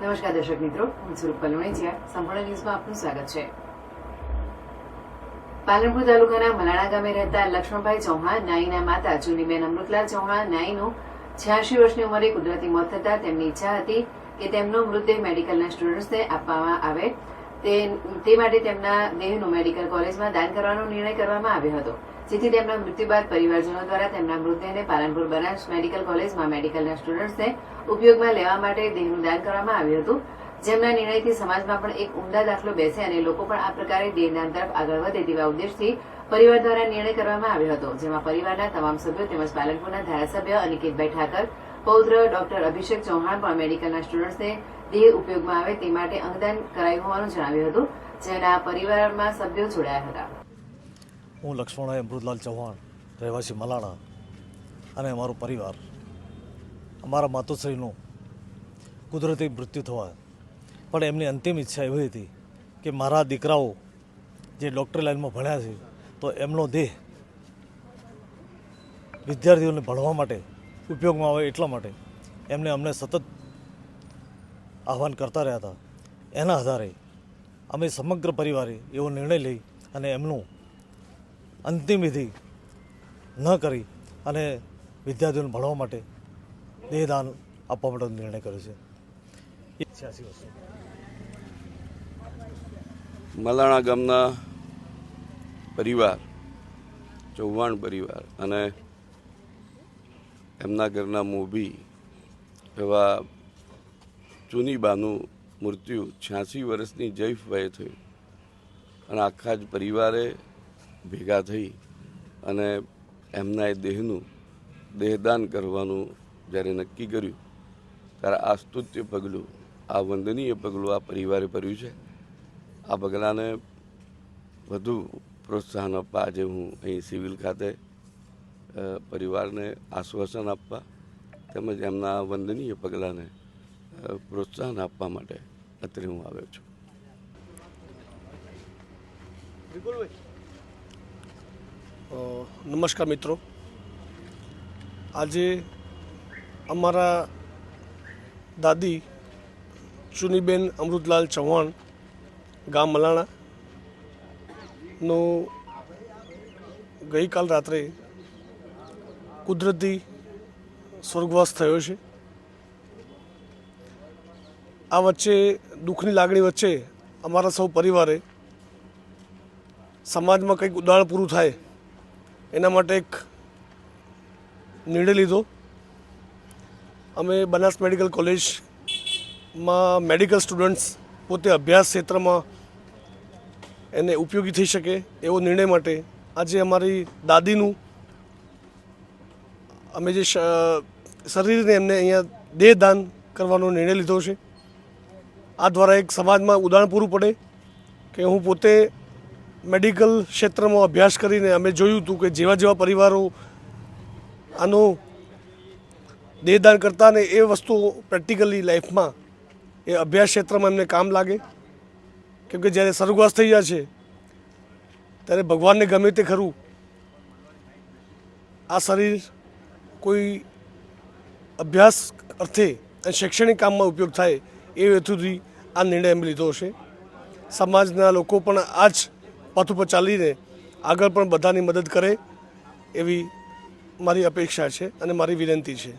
નમસ્કાર દર્શક મિત્રો, હું સ્વરૂપ પલોણીચિયા સંપૂર્ણ ન્યૂઝમાં આપનું સ્વાગત છે. પાલનપુર તાલુકાના મલાણા ગામે રહેતા લક્ષ્મણભાઈ ચૌહાણ, નાઈના માતા જુનીબેન અમૃતલાલ ચૌહાણ, નાઈનું છ્યાસી વર્ષની ઉંમરે કુદરતી મોત થતા તેમની ઈચ્છા હતી કે તેમનો મૃતદેહ મેડિકલના સ્ટુડન્ટ્સને આપવામાં આવે. તે માટે તેમના દેહનું મેડિકલ કોલેજમાં દાન કરવાનો નિર્ણય કરવામાં આવ્યો હતો. જેથી તેમના મૃત્યુ બાદ પરિવારજનો દ્વારા તેમના મૃતદેહને પાલનપુર બનાસ મેડિકલ કોલેજમાં મેડિકલના સ્ટુડન્ટ્સને ઉપયોગમાં લેવા માટે દેહનું દાન કરવામાં આવ્યું હતું. જેમના નિર્ણયથી સમાજમાં પણ એક ઉમદા દાખલો બેસે અને લોકો પણ આ પ્રકારે દેહદાન તરફ આગળ વધે તેવા ઉદ્દેશથી પરિવાર દ્વારા નિર્ણય કરવામાં આવ્યો હતો, જેમાં પરિવારના તમામ સભ્યો તેમજ પાલનપુરના ધારાસભ્ય અનિકેતભાઈ ઠાકર, પૌત્ર ડોક્ટર અભિષેક ચૌહાણ પણ મેડિકલના સ્ટુડન્ટ્સને દેહ ઉપયોગમાં આવે તે માટે અંગદાન કરાયું હોવાનું જણાવ્યું હતું, જેના પરિવારમાં સભ્યો જોડાયા હતા. હું લક્ષ્મણભાઈ અમૃતલાલ ચૌહાણ, રહેવાસી મલાણા અને અમારો પરિવાર. અમારા માતોશ્રીનું કુદરતી મૃત્યુ થવા પણ એમની અંતિમ ઈચ્છા એવી હતી કે મારા દીકરાઓ જે ડૉક્ટર લાઇનમાં ભણ્યા છે, તો એમનો દેહ વિદ્યાર્થીઓને ભણવા માટે ઉપયોગમાં આવે એટલા માટે એમને અમને સતત આહવાન કરતા રહ્યા હતા. એના આધારે અમે સમગ્ર પરિવારે એવો નિર્ણય લઈ અને એમનું અંતિમ વિધિ ન કરી અને વિદ્યાર્થીઓને ભણવા માટે દેહદાન આપવા માટે નિર્ણય કર્યો છે. મલાણા ગામના પરિવાર, ચૌહાણ પરિવાર અને એમના ઘરના મોભી એવા ચુનીબાનું મૃત્યુ છ્યાસી વર્ષની વયે થયું. અને આખા જ પરિવારે ભેગા થઈ અને એમના એ દેહનું દેહદાન કરવાનું જ્યારે નક્કી કર્યું, ત્યારે આ સ્તુત્ય પગલું, આ વંદનીય પગલું આ પરિવારે ભર્યું છે. આ પગલાંને વધુ પ્રોત્સાહન આપવા આજે હું અહીં સિવિલ ખાતે પરિવારને આશ્વાસન આપવા તેમજ એમના વંદનીય પગલાંને પ્રોત્સાહન આપવા માટે અત્રે હું આવ્યો છું. નમસ્કાર મિત્રો. આજે અમારા દાદી ચુનીબેન અમૃતલાલ ચૌહાણ ગામ મલાણા નો ગઈકાલ રાત્રે કુદરતી સ્વર્ગવાસ થયો છે. આ વચ્ચે, દુઃખની લાગણી વચ્ચે અમારા સૌ પરિવારે સમાજમાં કંઈક ઉદાહરણ પૂરું થાય એના માટે એક નિર્ણય લીધો. અમે બનાસ મેડિકલ કોલેજમાં મેડિકલ સ્ટુડન્ટ્સ પોતે અભ્યાસ ક્ષેત્રમાં એને ઉપયોગી થઈ શકે એવો નિર્ણય માટે આજે અમારી દાદીનું અમે જે શરીરને એમને અહીંયા દેહદાન કરવાનો નિર્ણય લીધો છે. આ દ્વારા એક સમાજમાં ઉદાહરણ પૂરું પડે કે હું પોતે મેડિકલ ક્ષેત્રમાં અભ્યાસ કરીને અમે જોયું હતું કે જેવા જેવા પરિવારો આનું દેહદાન કરતા ને એ વસ્તુ પ્રેક્ટિકલી લાઈફમાં એ અભ્યાસ ક્ષેત્રમાં એમને કામ લાગે. કેમ કે જ્યારે સ્વર્ગવાસ થઈ જાય છે, ત્યારે ભગવાનને ગમે તે ખરું. આ શરીર કોઈ અભ્યાસ અર્થે અને શૈક્ષણિક કામમાં ઉપયોગ થાય એ હેતુથી આ નિર્ણય અમે લીધો છે. સમાજના લોકો પણ આ જ પથ ઉપર ચાલીને આગળ પણ બધાની મદદ કરે એવી મારી અપેક્ષા છે અને મારી વિનંતી છે.